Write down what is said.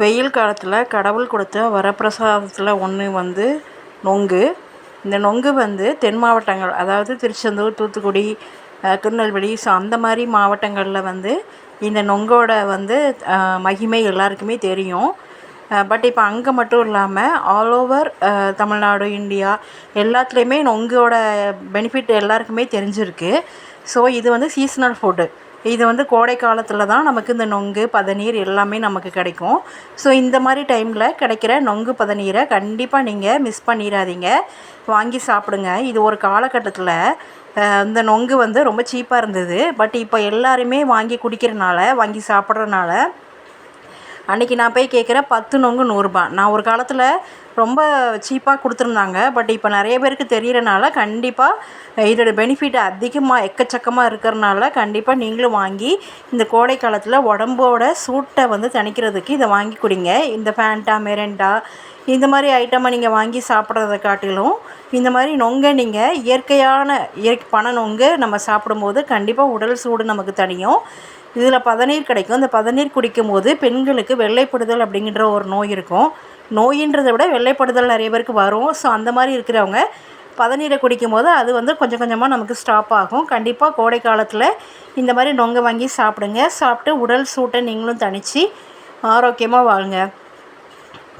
வெயில் காலத்தில் கடவுள் கொடுத்த வரப்பிரசாதத்தில் ஒன்று வந்து நொங்கு. இந்த நொங்கு வந்து தென் மாவட்டங்கள் அதாவது திருச்செந்தூர் தூத்துக்குடி திருநெல்வேலி ஸோ அந்த மாதிரி மாவட்டங்களில் வந்து இந்த நொங்கோட வந்து மகிமை எல்லாருக்குமே தெரியும். பட் இப்போ அங்கே மட்டும் இல்லாமல் ஆல் ஓவர் தமிழ்நாடு இந்தியா எல்லாத்துலேயுமே நொங்கோட பெனிஃபிட் எல்லாருக்குமே தெரிஞ்சிருக்கு. ஸோ இது வந்து சீசனல் ஃபுட்டு இது வந்து கோடை காலத்தில் தான் நமக்கு இந்த நொங்கு பதநீர் எல்லாமே நமக்கு கிடைக்கும். ஸோ இந்த மாதிரி டைமில் கிடைக்கிற நொங்கு பதநீரை கண்டிப்பாக நீங்கள் மிஸ் பண்ணிடாதீங்க. வாங்கி சாப்பிடுங்க. இது ஒரு காலகட்டத்தில் இந்த நொங்கு வந்து ரொம்ப சீப்பாக இருந்தது. பட் இப்போ எல்லாருமே வாங்கி குடிக்கிறனால வாங்கி சாப்பிட்றனால அன்றைக்கி நான் போய் கேட்குறேன் பத்து நொங்கு நூறுரூபா நான் ஒரு காலத்தில் ரொம்ப சீப்பாக கொடுத்துருந்தாங்க. பட் இப்போ நிறைய பேருக்கு தெரியறனால கண்டிப்பாக இதோட பெனிஃபிட் அதிகமாக எக்கச்சக்கமாக இருக்கிறனால கண்டிப்பாக நீங்களும் வாங்கி இந்த கோடை காலத்தில் உடம்போட சூட்டை வந்து தணிக்கிறதுக்கு இதை வாங்கி குடிங்க. இந்த ஃபேண்டா மெரெண்டா இந்த மாதிரி ஐட்டமாக நீங்கள் வாங்கி சாப்பிட்றத காட்டிலும் இந்த மாதிரி நொங்கை நீங்கள் இயற்கையான இயற்கை பனை நொங்கு நம்ம சாப்பிடும்போது கண்டிப்பாக உடல் சூடு நமக்கு தனியும் இதில் பதநீர் கிடைக்கும். இந்த பதநீர் குடிக்கும் போது பெண்களுக்கு வெள்ளைப்படுதல் அப்படிங்கிற ஒரு நோய் இருக்கும். நோயின்றதை விட வெள்ளைப்படுதல் நிறைய பேருக்கு வரும். ஸோ அந்த மாதிரி இருக்கிறவங்க பதநீரை குடிக்கும் போது அது வந்து கொஞ்சம் கொஞ்சமாக நமக்கு ஸ்டாப் ஆகும். கண்டிப்பாக கோடை காலத்தில் இந்த மாதிரி நொங்கை வாங்கி சாப்பிடுங்க. சாப்பிட்டு உடல் சூட்டை நீங்களும் தணித்து ஆரோக்கியமாக வாழுங்க.